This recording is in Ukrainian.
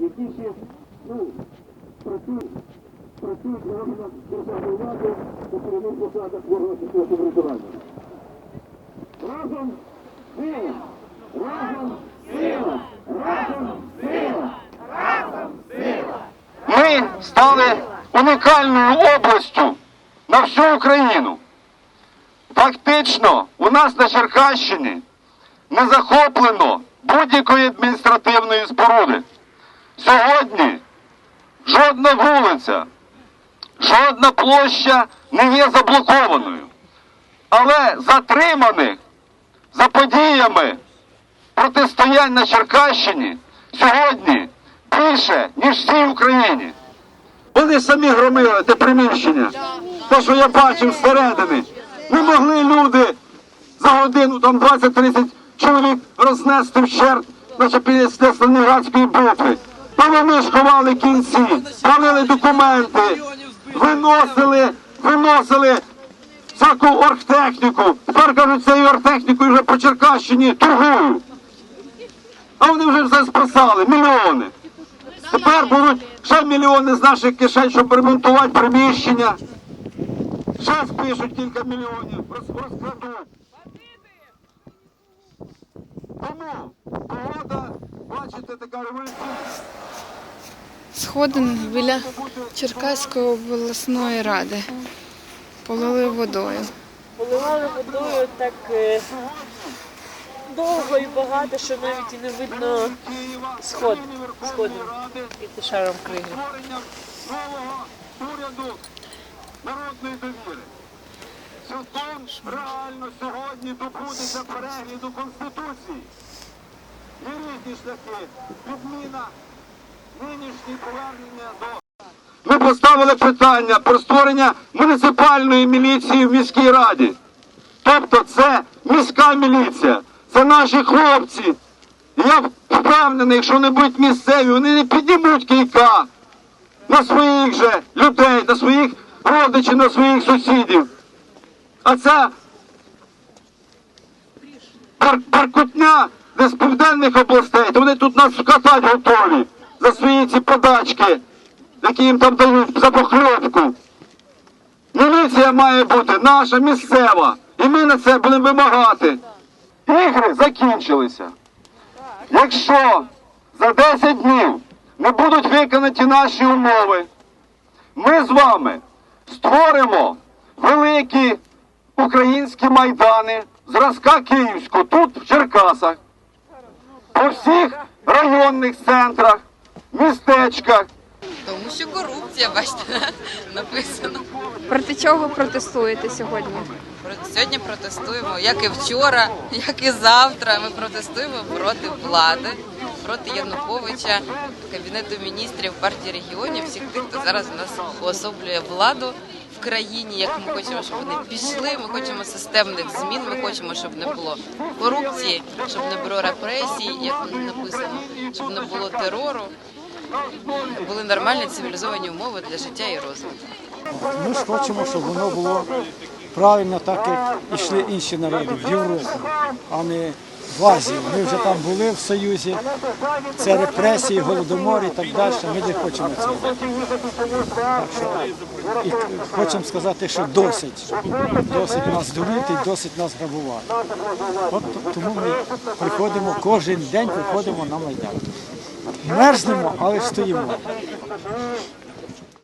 які ще ну, працюють, працюють на органах державної влади по керівних посадах органах місцевого самоврядування. Разом сила! Разом сила! Разом сила! Ми стали унікальною областю на всю Україну. Фактично, у нас на Черкащині не захоплено будь-якої адміністративної споруди. Сьогодні жодна вулиця, жодна площа не є заблокованою. Але затриманих за подіями протистоянь на Черкащині сьогодні більше, ніж всій Україні. Вони самі громили те приміщення. Те, що я бачив зсередини. Не могли люди за годину там 20-30 чоловік рознести вщерть, наче після Сталінградської битви. Та вони ж кінці, палили документи, виносили, виносили всяку оргтехніку. Тепер кажуть, цією оргтехнікою вже по Черкащині торгують. А вони вже все спасали, мільйони. Тепер будуть ще мільйони з наших кишень, щоб ремонтувати приміщення. Ще спишуть кілька мільйонів, роз- розкрадуть. Тому погода, бачите, така революція. Сходин біля Черкаської обласної ради. Полили водою. Поливали водою так е, довго і багато, що навіть і не видно сход, сходів під шаром криги. уряду народної довіри. Цілком реально сьогодні добудеться перегляду Конституції. Є різні шляхи. Відміна нинішнє повернення до. Ми поставили питання про створення муніципальної міліції в міській раді. Тобто це міська міліція, це наші хлопці. Я впевнений, якщо вони будуть місцеві, вони не піднімуть кийка на своїх же людей, на своїх родичів, на своїх сусідів. А це пар- паркутня де з південних областей, то вони тут нас вкатати готові за свої ці подачки, які їм там дають за похльопку. Міліція має бути наша місцева. І ми на це будемо вимагати. Ігри закінчилися. Якщо за 10 днів не будуть виконані наші умови, ми з вами створимо великі українські майдани зразка Київського, тут в Черкасах, по всіх районних центрах, містечках. Тому що корупція, бачите, написано. Проти чого протестуєте сьогодні? Про- Сьогодні протестуємо, як і вчора, як і завтра. Ми протестуємо проти влади, проти Януковича, Кабінету міністрів, партії регіонів, всіх тих, хто зараз у нас уособлює владу в країні. Як ми хочемо, щоб вони пішли. Ми хочемо системних змін. Ми хочемо, щоб не було корупції, щоб не було репресій, як написано, щоб не було терору. Були нормальні цивілізовані умови для життя і розвитку. Ми ж хочемо, щоб воно було правильно так, як йшли інші народи в Європу, а не в Азії. Ми вже там були в Союзі, це репресії, голодомор і так далі. Ми не хочемо цього. Так що, і хочемо сказати, що досить. Досить нас дурити, досить нас грабувати. От тому ми приходимо кожен день приходимо на Майдан. Мерзнемо, але стоїмо.